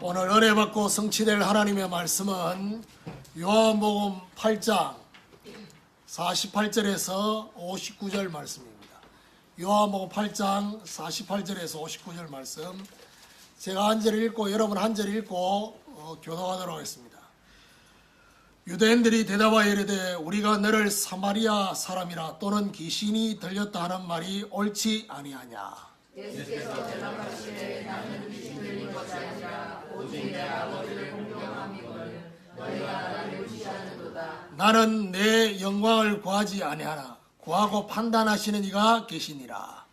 오늘 은혜 받고 성취될 하나님의 말씀은 요한복음 8장 48절에서 59절 말씀입니다. 요한복음 8장 48절에서 59절 말씀 제가 한 절 읽고 여러분 한 절 읽고 어, 교도하도록 하겠습니다. 유대인들이 대답하여 이르되 우리가 너를 사마리아 사람이라 또는 귀신이 들렸다 하는 말이 옳지 아니하냐 나는 내 영광을 구하지 아니하나 구하고 판단하시는 이가 계시니라.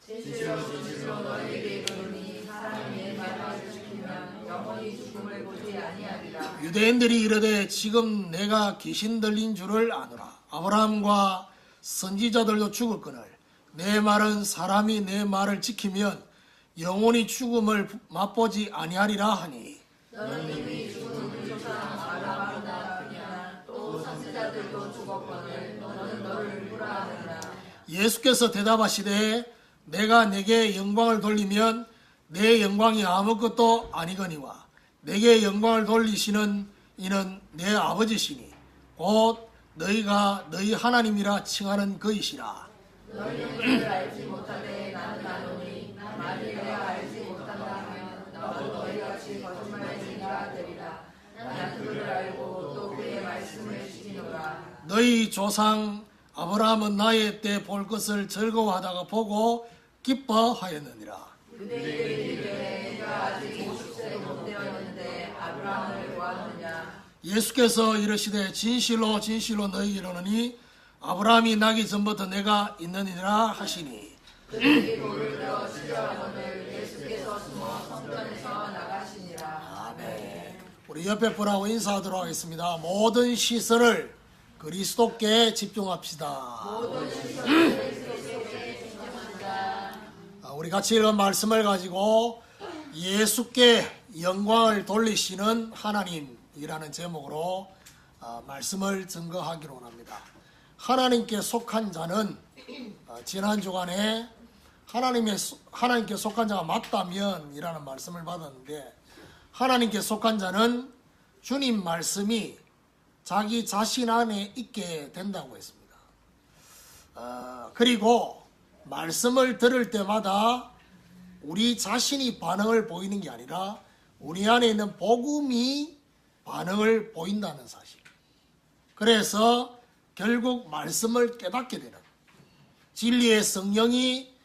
유대인들이 이르되 지금 내가 귀신 들린 줄을 아노라. 아브라함과 선지자들도 죽었거늘 내 말은 사람이 내 말을 지키면 영원히 죽음을 맛보지 아니하리라 하니 예수께서 대답하시되 내가 내게 영광을 돌리면 내 영광이 아무것도 아니거니와 내게 영광을 돌리시는 이는 내 아버지시니 곧 너희가 너희 하나님이라 칭하는 그이시라. 너희는 알지 못하되 나는 아노니 만일 내가 알지 못한다면 나도 너희같이 거짓말쟁이가 되리라 나는 그를 알고 또 그의 말씀을 지키노라 너희 조상 아브라함은 나의 때 볼 것을 즐거워하다가 보고 기뻐하였느니라 그들이 이르되 내가 아직 50세 못 되었는데 아브라함을 보았느냐 예수께서 이르시되 진실로 진실로 너희에게 이르노니 아브라함이 나기 전부터 내가 있느니라 하시니 아멘. 우리 옆에 분하고 인사하도록 하겠습니다. 모든 시선을 그리스도께 집중합시다. 아, 우리 같이 읽은 말씀을 가지고 예수께 영광을 돌리시는 하나님이라는 제목으로 아, 말씀을 증거하기로 합니다. 하나님께 속한 자는 아, 지난 주간에 하나님의 소- 하나님께 속한 자가 맞다면이라는 말씀을 받았는데 하나님께 속한 자는 주님 말씀이 자기 자신 안에 있게 된다고 했습니다. 어, 그리고 말씀을 들을 때마다 우리 자신이 반응을 보이는 게 아니라 우리 안에 있는 복음이 반응을 보인다는 사실. 그래서 결국 말씀을 깨닫게 되는 진리의 성령이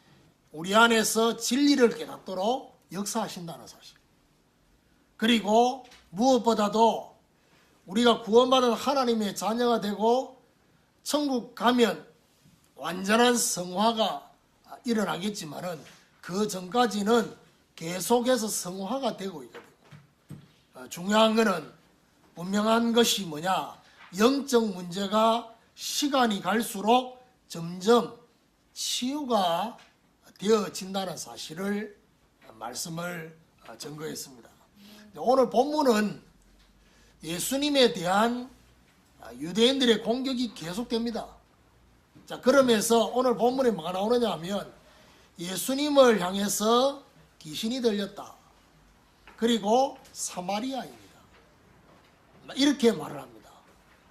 우리 안에서 진리를 깨닫도록 역사하신다는 사실. 그리고 무엇보다도 우리가 구원받은 하나님의 자녀가 되고 천국 가면 완전한 성화가 일어나겠지만은 그 전까지는 계속해서 성화가 되고 있거든요. 어, 중요한 것은 분명한 것이 뭐냐? 영적 문제가 시간이 갈수록 점점 치유가 되어진다는 사실을 말씀을 어, 증거했습니다. 오늘 본문은 예수님에 대한 아, 유대인들의 공격이 계속됩니다. 자, 그러면서 오늘 본문에 뭐가 나오느냐 하면 예수님을 향해서 귀신이 들렸다. 그리고 사마리아입니다. 이렇게 말을 합니다.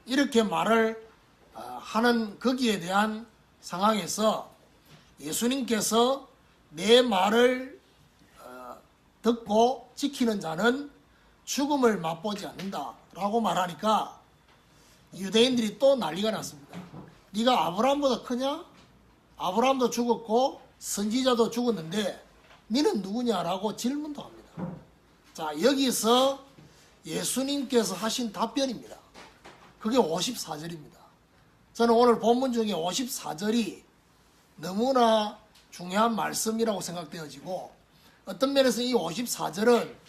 이렇게 말을 아, 하는 거기에 대한 상황에서 예수님께서 내 말을 어, 듣고 지키는 자는 죽음을 맛보지 않는다라고 말하니까 유대인들이 또 난리가 났습니다. 네가 아브라함보다 크냐? 아브라함도 죽었고 선지자도 죽었는데 너는 누구냐라고 질문도 합니다. 자 여기서 예수님께서 하신 답변입니다. 그게 54절입니다. 저는 오늘 본문 중에 54절이 너무나 중요한 말씀이라고 생각되어지고 어떤 면에서 이 54절은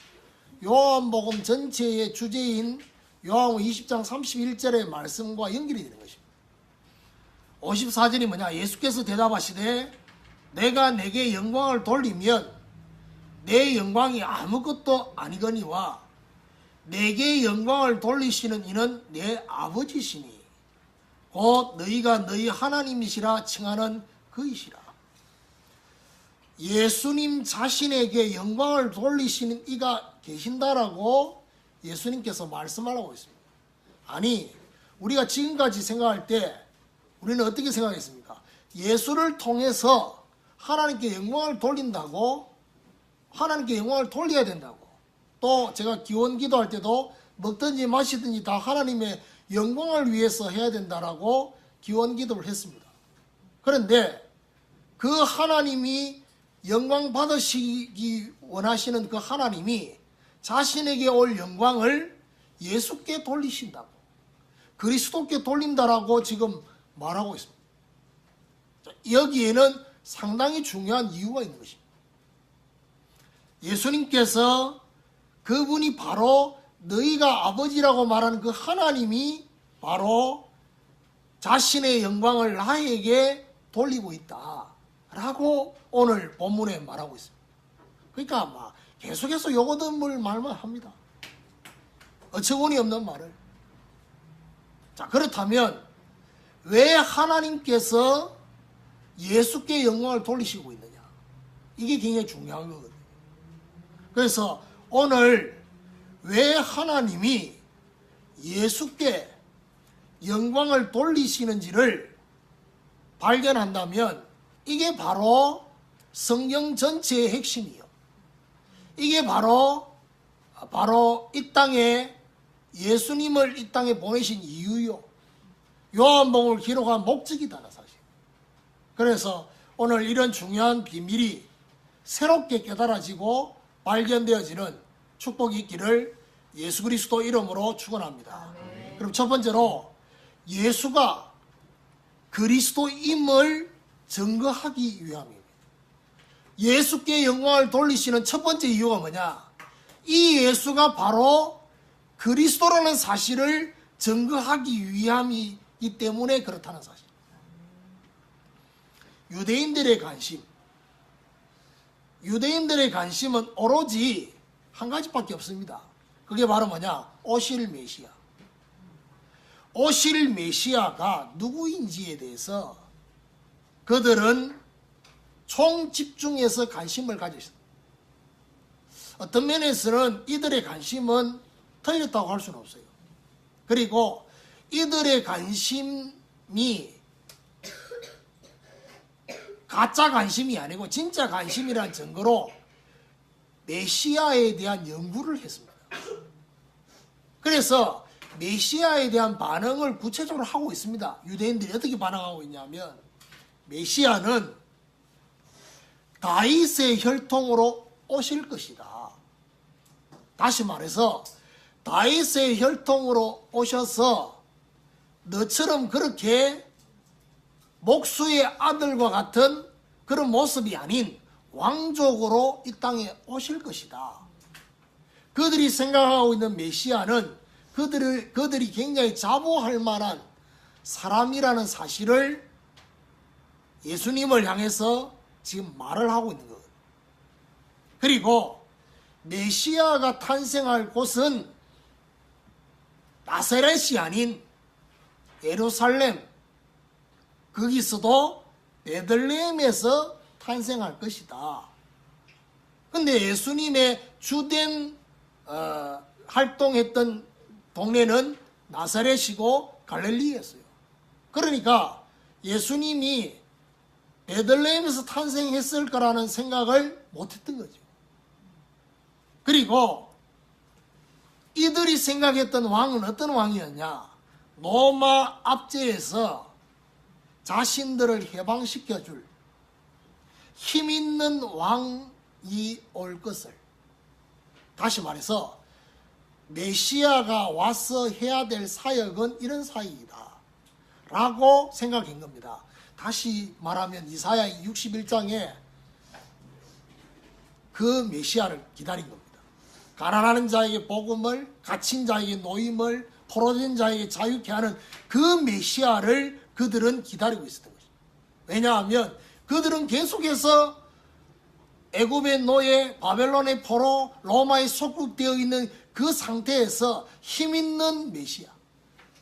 요한복음 전체의 주제인 요한복음 20장 31절의 말씀과 연결이 되는 것입니다. 54절이 뭐냐? 예수께서 대답하시되 내가 내게 영광을 돌리면 내 영광이 아무것도 아니거니와 내게 영광을 돌리시는 이는 내 아버지시니 곧 너희가 너희 하나님이시라 칭하는 그이시라. 예수님 자신에게 영광을 돌리시는 이가 계신다라고 예수님께서 말씀하라고 있습니다. 아니, 우리가 지금까지 생각할 때 우리는 어떻게 생각했습니까? 예수를 통해서 하나님께 영광을 돌린다고 하나님께 영광을 돌려야 된다고 또 제가 기원 기도할 때도 먹든지 마시든지 다 하나님의 영광을 위해서 해야 된다라고 기원 기도를 했습니다. 그런데 그 하나님이 영광 받으시기 원하시는 그 하나님이 자신에게 올 영광을 예수께 돌리신다고 그리스도께 돌린다라고 지금 말하고 있습니다. 자, 여기에는 상당히 중요한 이유가 있는 것입니다. 예수님께서 그분이 바로 너희가 아버지라고 말하는 그 하나님이 바로 자신의 영광을 나에게 돌리고 있다. 라고 오늘 본문에 말하고 있습니다. 그러니까 막 계속해서 요거든물 말만 합니다. 어처구니 없는 말을. 자, 그렇다면 왜 하나님께서 예수께 영광을 돌리시고 있느냐? 이게 굉장히 중요한 거거든요. 그래서 오늘 왜 하나님이 예수께 영광을 돌리시는지를 발견한다면 이게 바로 성경 전체의 핵심이요. 이게 바로 바로 이 땅에 예수님을 이 땅에 보내신 이유요. 요한복음을 기록한 목적이다 사실. 그래서 오늘 이런 중요한 비밀이 새롭게 깨달아지고 발견되어지는 축복이 있기를 예수 그리스도 이름으로 축원합니다. 그럼 첫 번째로 예수가 그리스도임을 증거하기 위함입니다. 예수께 영광을 돌리시는 첫 번째 이유가 뭐냐? 이 예수가 바로 그리스도라는 사실을 증거하기 위함이기 때문에 그렇다는 사실. 유대인들의 관심, 유대인들의 관심은 오로지 한 가지밖에 없습니다. 그게 바로 뭐냐? 오실 메시아. 오실 메시아가 누구인지에 대해서 그들은 총 집중해서 관심을 가지고 있습니다. 어떤 면에서는 이들의 관심은 틀렸다고 할 수는 없어요. 그리고 이들의 관심이 가짜 관심이 아니고 진짜 관심이라는 증거로 메시아에 대한 연구를 했습니다. 그래서 메시아에 대한 반응을 구체적으로 하고 있습니다. 유대인들이 어떻게 반응하고 있냐면 메시아는 다윗의 혈통으로 오실 것이다. 다시 말해서 다윗의 혈통으로 오셔서 너처럼 그렇게 목수의 아들과 같은 그런 모습이 아닌 왕족으로 이 땅에 오실 것이다. 그들이 생각하고 있는 메시아는 그들을, 그들이 굉장히 자부할 만한 사람이라는 사실을 예수님을 향해서 지금 말을 하고 있는 거예요. 그리고 메시아가 탄생할 곳은 나사렛이 아닌 예루살렘, 거기서도 베들레헴에서 탄생할 것이다. 근데 예수님의 주된 어, 활동했던 동네는 나사렛이고 갈릴리였어요. 그러니까 예수님이 베들레헴에서 탄생했을 거라는 생각을 못했던 거죠. 그리고 이들이 생각했던 왕은 어떤 왕이었냐? 로마 압제에서 자신들을 해방시켜 줄 힘 있는 왕이 올 것을 다시 말해서 메시아가 와서 해야 될 사역은 이런 사역이다 라고 생각한 겁니다. 다시 말하면 이사야 61장에 그 메시아를 기다린 겁니다. 가난하는 자에게 복음을, 갇힌 자에게 노임을, 포로된 자에게 자유케 하는 그 메시아를 그들은 기다리고 있었던 것입니다. 왜냐하면 그들은 계속해서 애굽의 노예, 바벨론의 포로, 로마에 속국되어 있는 그 상태에서 힘 있는 메시아,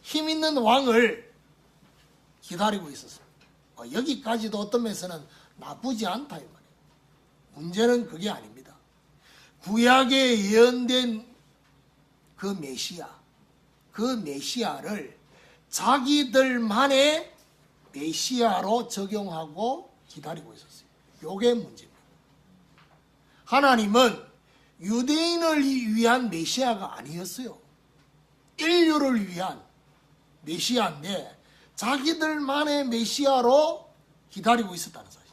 힘 있는 왕을 기다리고 있었습니다. 어, 여기까지도 어떤 면에서는 나쁘지 않다 이 말이에요. 문제는 그게 아닙니다. 구약에 예언된 그 메시아, 그 메시아를 자기들만의 메시아로 적용하고 기다리고 있었어요. 요게 문제입니다. 하나님은 유대인을 위한 메시아가 아니었어요. 인류를 위한 메시아인데 자기들만의 메시아로 기다리고 있었다는 사실.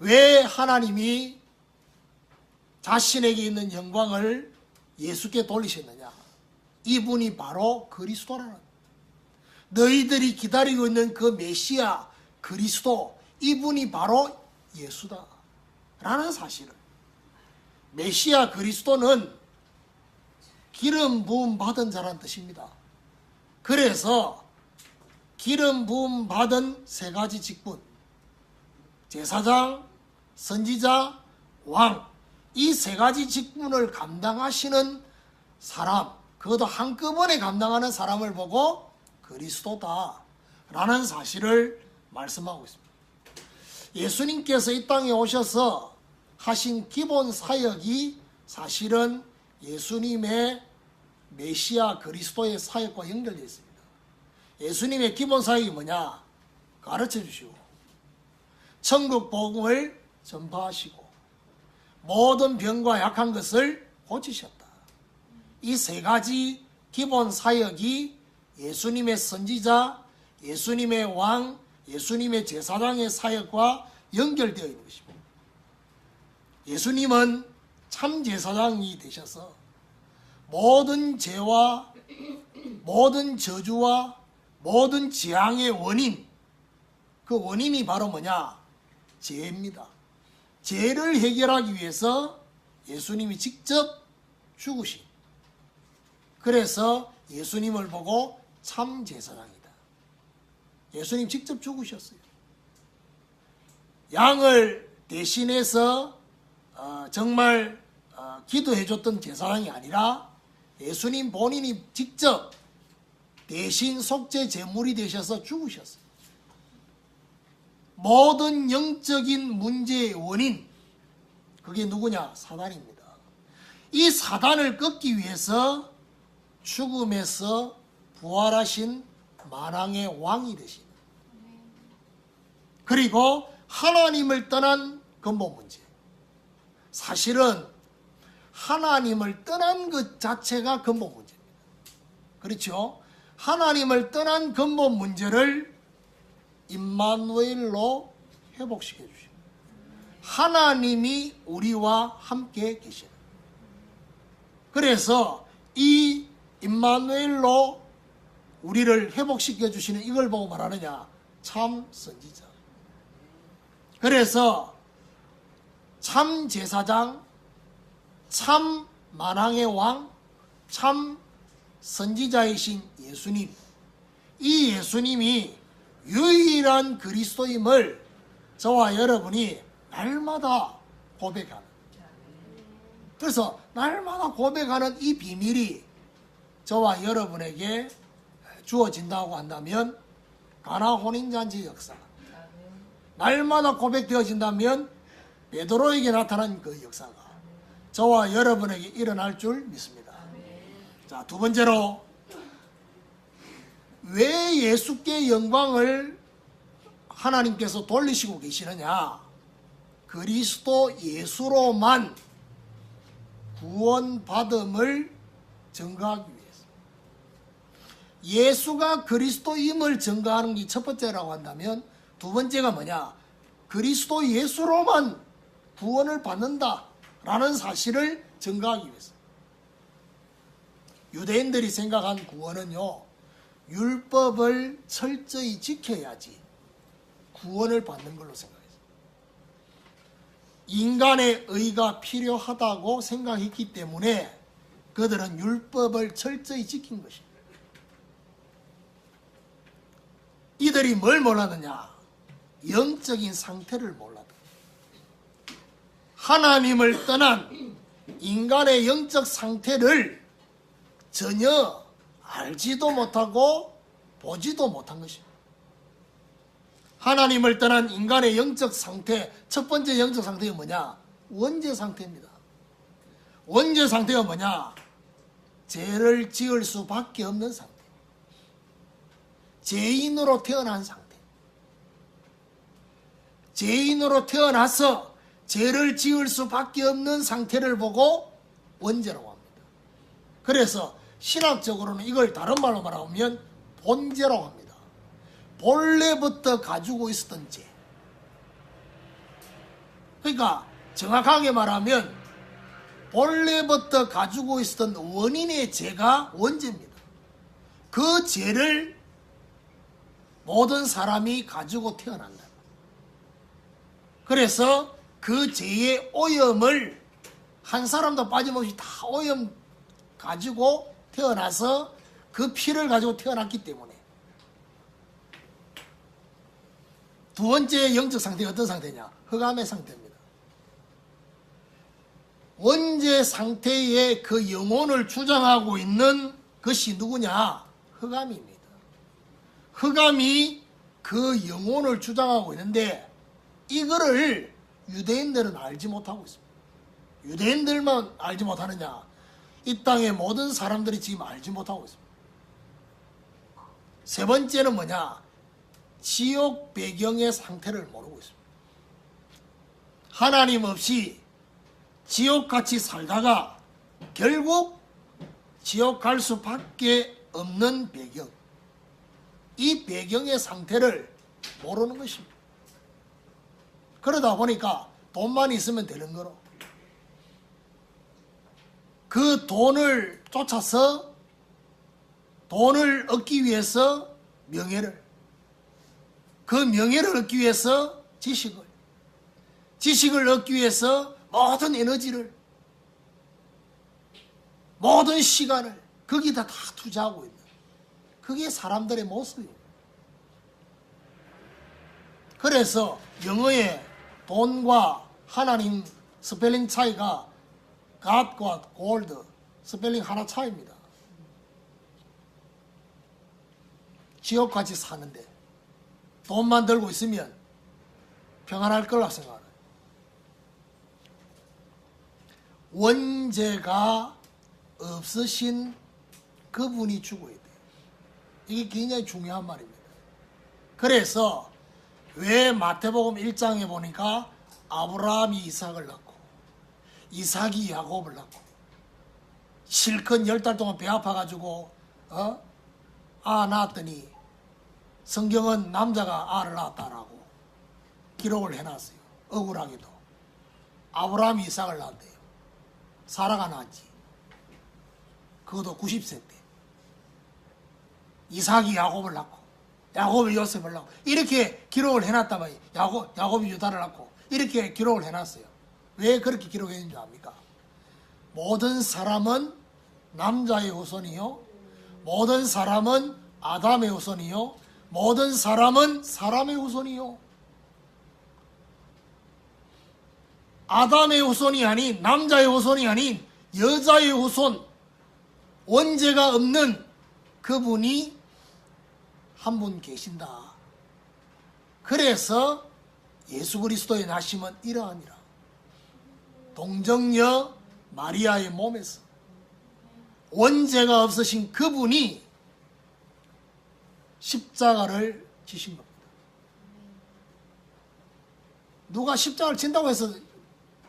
왜 하나님이 자신에게 있는 영광을 예수께 돌리셨느냐? 이분이 바로 그리스도라는 너희들이 기다리고 있는 그 메시아 그리스도 이분이 바로 예수다. 라는 사실을 메시아 그리스도는 기름 부음 받은 자란 뜻입니다. 그래서 기름 부음 받은 세 가지 직분 제사장, 선지자, 왕 이 세 가지 직분을 감당하시는 사람 그것도 한꺼번에 감당하는 사람을 보고 그리스도다 라는 사실을 말씀하고 있습니다. 예수님께서 이 땅에 오셔서 하신 기본 사역이 사실은 예수님의 메시아 그리스도의 사역과 연결되어 있습니다. 예수님의 기본 사역이 뭐냐? 가르쳐 주시고 천국 복음을 전파하시고 모든 병과 약한 것을 고치셨다. 이 세 가지 기본 사역이 예수님의 선지자, 예수님의 왕, 예수님의 제사장의 사역과 연결되어 있는 것입니다. 예수님은 참 제사장이 되셔서 모든 죄와 모든 저주와 모든 재앙의 원인 그 원인이 바로 뭐냐? 죄입니다. 죄를 해결하기 위해서 예수님이 직접 죽으신 그래서 예수님을 보고 참 제사장이다. 예수님 직접 죽으셨어요. 양을 대신해서 어, 정말 어, 기도해줬던 제사장이 아니라 예수님 본인이 직접 대신 속죄 제물이 되셔서 죽으셨어요. 모든 영적인 문제의 원인 그게 누구냐? 사단입니다. 이 사단을 꺾기 위해서 죽음에서 부활하신 만왕의 왕이 되신 그리고 하나님을 떠난 근본 문제. 사실은 하나님을 떠난 것 자체가 근본 문제입니다. 그렇죠? 하나님을 떠난 근본 문제를 임마누엘로 회복시켜 주십니다. 하나님이 우리와 함께 계시다. 그래서 이 임마누엘로 우리를 회복시켜 주시는 이걸 보고 말하느냐? 참 선지자. 그래서 참 제사장, 참 만왕의 왕, 참 선지자이신 예수님. 이 예수님이 유일한 그리스도임을 저와 여러분이 날마다 고백하는. 그래서 날마다 고백하는 이 비밀이 저와 여러분에게 주어진다고 한다면 가나 혼인잔치 역사. 날마다 고백되어진다면 베드로에게 나타난 그 역사가 저와 여러분에게 일어날 줄 믿습니다. 자, 두 번째로 왜 예수께 영광을 하나님께서 돌리시고 계시느냐? 그리스도 예수로만 구원받음을 증거하기 위해서. 예수가 그리스도임을 증거하는 게 첫 번째라고 한다면 두 번째가 뭐냐? 그리스도 예수로만 구원을 받는다 라는 사실을 증거하기 위해서. 유대인들이 생각한 구원은요, 율법을 철저히 지켜야지 구원을 받는 걸로 생각했어요. 인간의 의가 필요하다고 생각했기 때문에 그들은 율법을 철저히 지킨 것입니다. 이들이 뭘 몰랐느냐? 영적인 상태를 몰랐다. 하나님을 떠난 인간의 영적 상태를 전혀 알지도 못하고 보지도 못한 것입니다. 하나님을 떠난 인간의 영적 상태, 첫 번째 영적 상태가 뭐냐? 원죄 상태입니다. 원죄 상태가 뭐냐? 죄를 지을 수밖에 없는 상태. 죄인으로 태어난 상태. 죄인으로 태어나서 죄를 지을 수밖에 없는 상태를 보고 원죄라고 합니다. 그래서 신학적으로는 이걸 다른 말로 말하면 본죄라고 합니다. 본래부터 가지고 있었던 죄. 그러니까 정확하게 말하면 본래부터 가지고 있었던 원인의 죄가 원죄입니다. 그 죄를 모든 사람이 가지고 태어난다. 그래서 그 죄의 오염을 한 사람도 빠짐없이 다 오염 가지고 태어나서 그 피를 가지고 태어났기 때문에 두 번째 영적 상태가 어떤 상태냐? 흑암의 상태입니다. 원죄 상태의 그 영혼을 주장하고 있는 것이 누구냐? 흑암입니다. 흑암이 그 영혼을 주장하고 있는데 이거를 유대인들은 알지 못하고 있습니다. 유대인들만 알지 못하느냐? 이 땅의 모든 사람들이 지금 알지 못하고 있습니다. 세 번째는 뭐냐? 지옥 배경의 상태를 모르고 있습니다. 하나님 없이 지옥같이 살다가 결국 지옥 갈 수밖에 없는 배경. 이 배경의 상태를 모르는 것입니다. 그러다 보니까 돈만 있으면 되는 거로. 그 돈을 쫓아서 돈을 얻기 위해서 명예를, 그 명예를 얻기 위해서 지식을, 지식을 얻기 위해서 모든 에너지를, 모든 시간을 거기다 다 투자하고 있는 그게 사람들의 모습이에요. 그래서 영어의 돈과 하나님 스펠링 차이가 God과 Gold 스펠링 하나 차이입니다. 지옥같이 사는데 돈만 들고 있으면 평안할 거라 생각해요. 원죄가 없으신 그분이 죽어야 돼요. 이게 굉장히 중요한 말입니다. 그래서 왜 마태복음 1장에 보니까 아브라함이 이삭을 낳고 이삭이 야곱을 낳고 실컷 열 달 동안 배 아파가지고 어? 아 낳았더니 성경은 남자가 알을 낳았다라고 기록을 해놨어요. 억울하게도 아브라함이 이삭을 낳았대요. 사라가 낳았지. 그것도 90세 때. 이삭이 야곱을 낳고 야곱이 요셉을 낳고 이렇게 기록을 해놨단 말이에요. 야곱, 야곱이 유다를 낳고 이렇게 기록을 해놨어요. 왜 그렇게 기록했는지 압니까? 모든 사람은 남자의 후손이요. 모든 사람은 아담의 후손이요. 모든 사람은 사람의 후손이요. 아담의 후손이 아닌 남자의 후손이 아닌 여자의 후손 원죄가 없는 그분이 한 분 계신다. 그래서 예수 그리스도의 나심은 이러하니라. 동정녀 마리아의 몸에서 원죄가 없으신 그분이 십자가를 지신 겁니다. 누가 십자가를 진다고 해서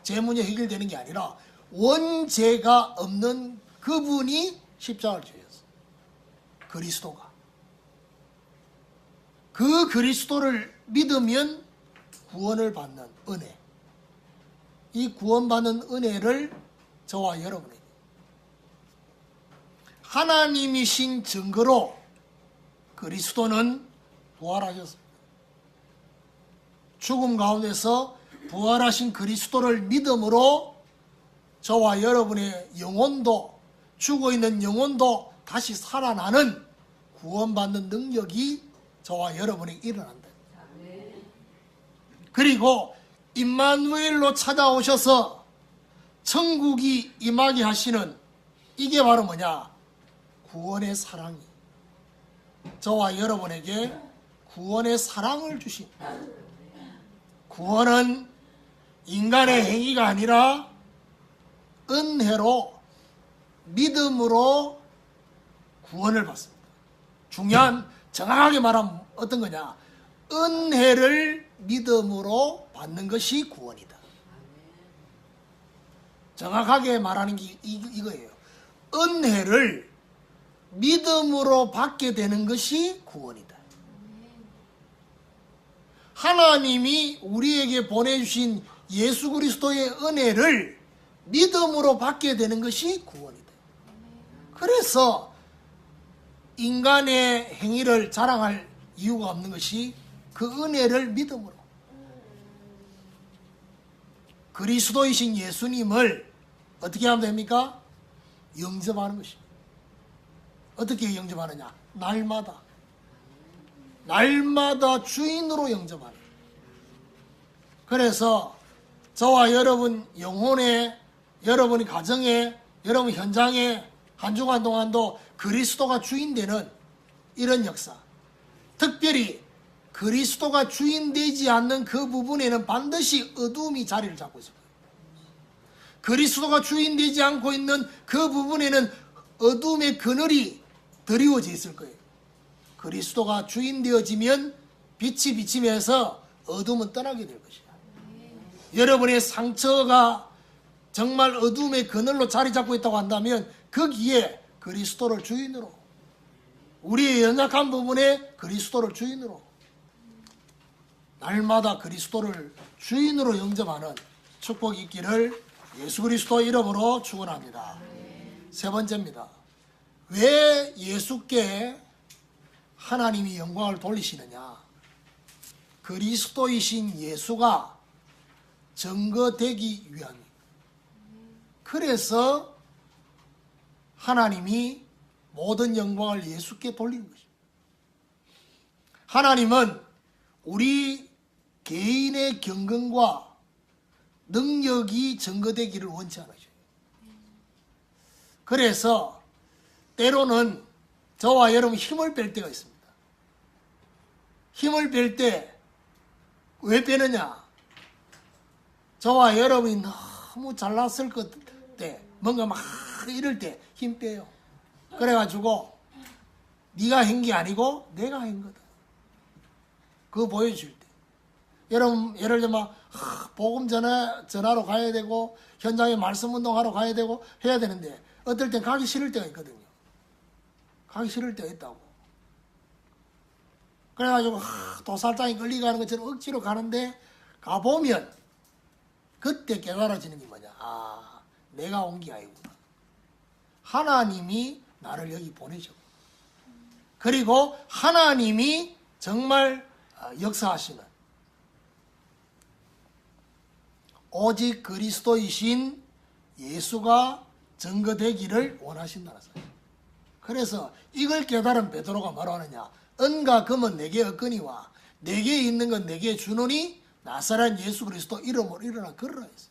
재문이 해결되는 게 아니라 원죄가 없는 그분이 십자가를 지었어. 그리스도가. 그 그리스도를 믿으면 구원을 받는 은혜. 이 구원받는 은혜를 저와 여러분에게 하나님이신 증거로 그리스도는 부활하셨습니다. 죽음 가운데서 부활하신 그리스도를 믿음으로 저와 여러분의 영혼도 죽어 있는 영혼도 다시 살아나는 구원받는 능력이 저와 여러분에게 일어난다. 그리고 임마누엘로 찾아오셔서 천국이 임하게 하시는 이게 바로 뭐냐? 구원의 사랑이 저와 여러분에게 구원의 사랑을 주신 구원은 인간의 행위가 아니라 은혜로 믿음으로 구원을 받습니다. 중요한 정확하게 말하면 어떤 거냐? 은혜를 믿음으로 받는 것이 구원이다. 정확하게 말하는 게 이, 이거예요. 은혜를 믿음으로 받게 되는 것이 구원이다. 하나님이 우리에게 보내주신 예수 그리스도의 은혜를 믿음으로 받게 되는 것이 구원이다. 그래서 인간의 행위를 자랑할 이유가 없는 것이 그 은혜를 믿음으로 그리스도이신 예수님을 어떻게 하면 됩니까? 영접하는 것입니다. 어떻게 영접하느냐? 날마다. 날마다 주인으로 영접하는. 그래서 저와 여러분 영혼에, 여러분 가정에, 여러분 현장에 한 주간 동안도 그리스도가 주인 되는 이런 역사. 특별히 그리스도가 주인 되지 않는 그 부분에는 반드시 어두움이 자리를 잡고 있습니다. 그리스도가 주인 되지 않고 있는 그 부분에는 어둠의 그늘이 드리워져 있을 거예요. 그리스도가 주인 되어지면 빛이 비치면서 어둠은 떠나게 될 것이야. 여러분의 상처가 정말 어둠의 그늘로 자리 잡고 있다고 한다면 거기에 그리스도를 주인으로 우리의 연약한 부분에 그리스도를 주인으로 날마다 그리스도를 주인으로 영접하는 축복이 있기를 예수 그리스도 이름으로 축원합니다. 세 번째입니다. 왜 예수께 하나님이 영광을 돌리시느냐? 그리스도이신 예수가 증거되기 위함입니다. 그래서 하나님이 모든 영광을 예수께 돌리는 것입니다. 하나님은 우리 개인의 경건과 능력이 증거되기를 원치 않으셔요. 그래서 때로는 저와 여러분 힘을 뺄 때가 있습니다. 힘을 뺄 때 왜 빼느냐? 저와 여러분이 너무 잘났을 것때 뭔가 막 이럴 때 힘 빼요. 그래가지고 네가 한 게 아니고 내가 한 거다. 그거 보여줄 때. 여러분 예를 들면 하, 복음 전화 전화로 가야 되고 현장에 말씀 운동하러 가야 되고 해야 되는데 어떨 땐 가기 싫을 때가 있거든요. 가기 싫을 때가 있다고. 그래가지고 하, 도살장이 끌리가는 것처럼 억지로 가는데 가보면 그때 깨달아지는 게 뭐냐. 아, 내가 온 게 아니구나. 하나님이 나를 여기 보내죠. 그리고 하나님이 정말 어, 역사하시는 오직 그리스도이신 예수가 증거되기를 원하신다는 사실. 그래서 이걸 깨달은 베드로가 뭐라 하느냐? 은과 금은 내게 없거니와 내게 있는 건 내게 주노니 나사렛 예수 그리스도 이름으로 일어나 걸으라 했어요.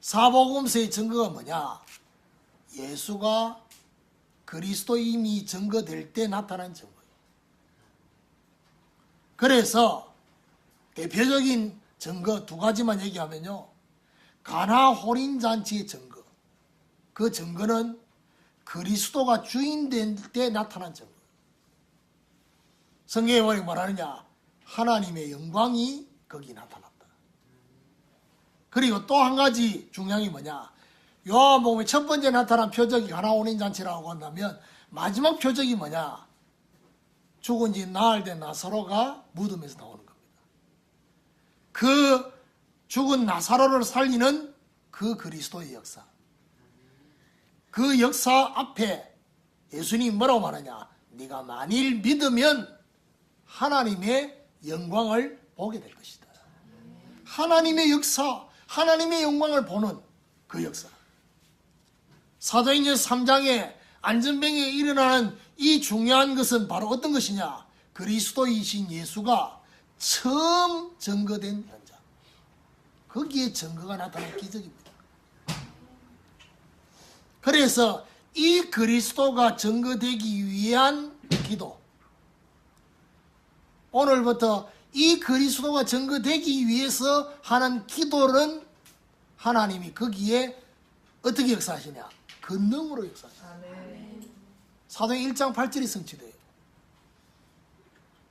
사복음서의 증거가 뭐냐? 예수가 그리스도임이 증거될 때 나타난 증거예요. 그래서 대표적인 증거 두 가지만 얘기하면요. 가나 혼인 잔치의 증거. 그 증거는 그리스도가 주인 될때 나타난 증거. 성경에 보니 뭐라느냐? 하나님의 영광이 거기 나타났다. 그리고 또 한 가지 중요한 게 뭐냐? 요한복음의 첫 번째 나타난 표적이 가나 혼인 잔치라고 한다면 마지막 표적이 뭐냐? 죽은 지 나흘 된 나사로가 무덤에서 나오는 겁니다. 그 죽은 나사로를 살리는 그 그리스도의 역사. 그 역사 앞에 예수님 뭐라고 말하냐? 네가 만일 믿으면 하나님의 영광을 보게 될 것이다. 하나님의 역사, 하나님의 영광을 보는 그 역사. 사도행전 3장에 안전병에 일어나는 이 중요한 것은 바로 어떤 것이냐? 그리스도이신 예수가 처음 증거된 현장. 거기에 증거가 나타난 기적입니다. 그래서 이 그리스도가 증거되기 위한 기도, 오늘부터 이 그리스도가 증거되기 위해서 하는 기도는 하나님이 거기에 어떻게 역사하시냐? 권능으로 역사하시냐? 아멘. 사도행 1장 8절이 성취돼요.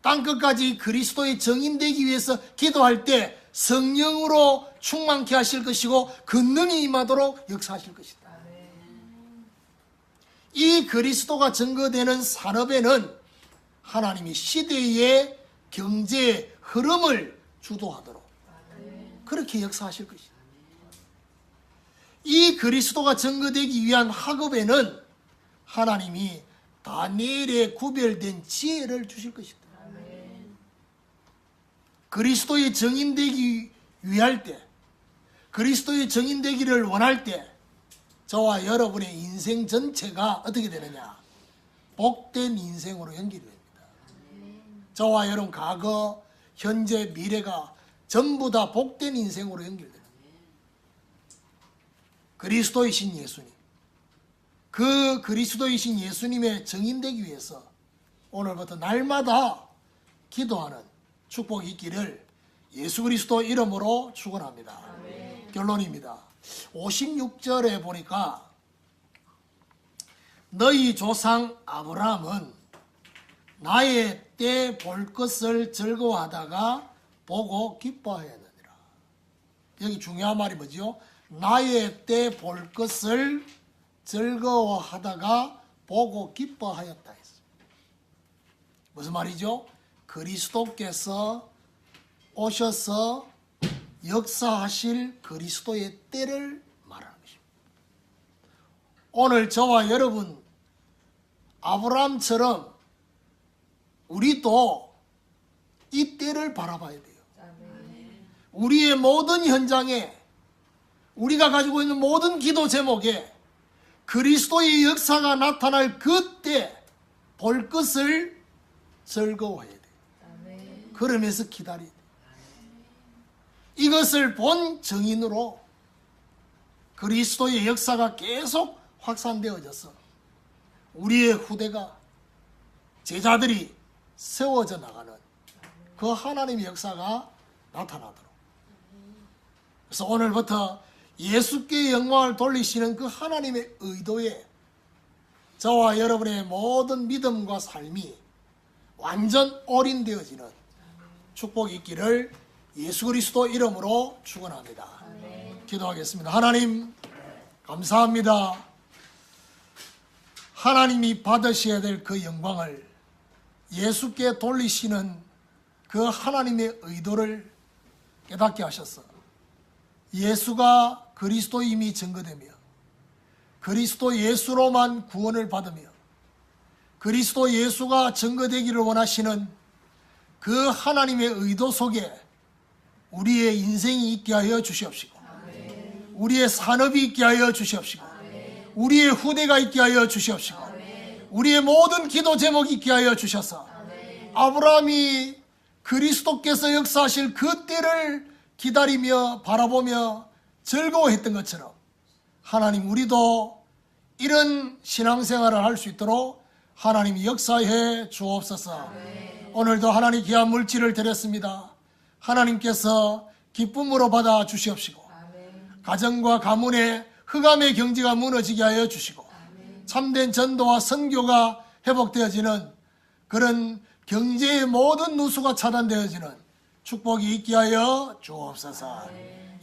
땅끝까지 그리스도의 정인되기 위해서 기도할 때 성령으로 충만케 하실 것이고 권능이 임하도록 역사하실 것이다. 이 그리스도가 증거되는 산업에는 하나님이 시대의 경제 흐름을 주도하도록 그렇게 역사하실 것이다. 이 그리스도가 증거되기 위한 학업에는 하나님이 다니엘의 구별된 지혜를 주실 것이다. 그리스도의 정인되기 위할 때, 그리스도의 정인되기를 원할 때, 저와 여러분의 인생 전체가 어떻게 되느냐? 복된 인생으로 연결이 됩니다. 저와 여러분 과거, 현재, 미래가 전부 다 복된 인생으로 연결됩니다. 그리스도이신 예수님. 그 그리스도이신 예수님의 정인되기 위해서 오늘부터 날마다 기도하는 축복이 있기를 예수 그리스도 이름으로 축원합니다. 결론입니다. 56절에 보니까 너희 조상 아브라함은 나의 때 볼 것을 즐거워하다가 보고 기뻐하였느니라. 여기 중요한 말이 뭐지요? 나의 때 볼 것을 즐거워하다가 보고 기뻐하였다 했어. 무슨 말이죠? 그리스도께서 오셔서 역사하실 그리스도의 때를 말하는 것입니다. 오늘 저와 여러분 아브라함처럼 우리도 이 때를 바라봐야 돼요. 우리의 모든 현장에 우리가 가지고 있는 모든 기도 제목에 그리스도의 역사가 나타날 그때 볼 것을 즐거워해야 돼. 아멘. 그러면서 기다려야 돼. 이것을 본 정인으로 그리스도의 역사가 계속 확산되어져서 우리의 후대가 제자들이 세워져 나가는 그 하나님의 역사가 나타나도록. 그래서 오늘부터 예수께 영광을 돌리시는 그 하나님의 의도에 저와 여러분의 모든 믿음과 삶이 완전 올인되어지는 축복이 있기를 예수 그리스도 이름으로 축원합니다. 기도하겠습니다. 하나님 감사합니다. 하나님이 받으셔야 될 그 영광을 예수께 돌리시는 그 하나님의 의도를 깨닫게 하셨어. 예수가 그리스도임이 증거되며 그리스도 예수로만 구원을 받으며 그리스도 예수가 증거되기를 원하시는 그 하나님의 의도 속에 우리의 인생이 있게 하여 주시옵시고 우리의 산업이 있게 하여 주시옵시고 우리의 후대가 있게 하여 주시옵시고 우리의 모든 기도 제목이 있게 하여 주셔서 아브라함이 그리스도께서 역사하실 그 때를 기다리며 바라보며 즐거워했던 것처럼 하나님 우리도 이런 신앙생활을 할 수 있도록 하나님이 역사해 주옵소서. 오늘도 하나님 귀한 물질을 드렸습니다. 하나님께서 기쁨으로 받아 주시옵시고 가정과 가문의 흑암의 경지가 무너지게 하여 주시고 참된 전도와 선교가 회복되어지는 그런 경제의 모든 누수가 차단되어지는 축복이 있게 하여 주옵소서.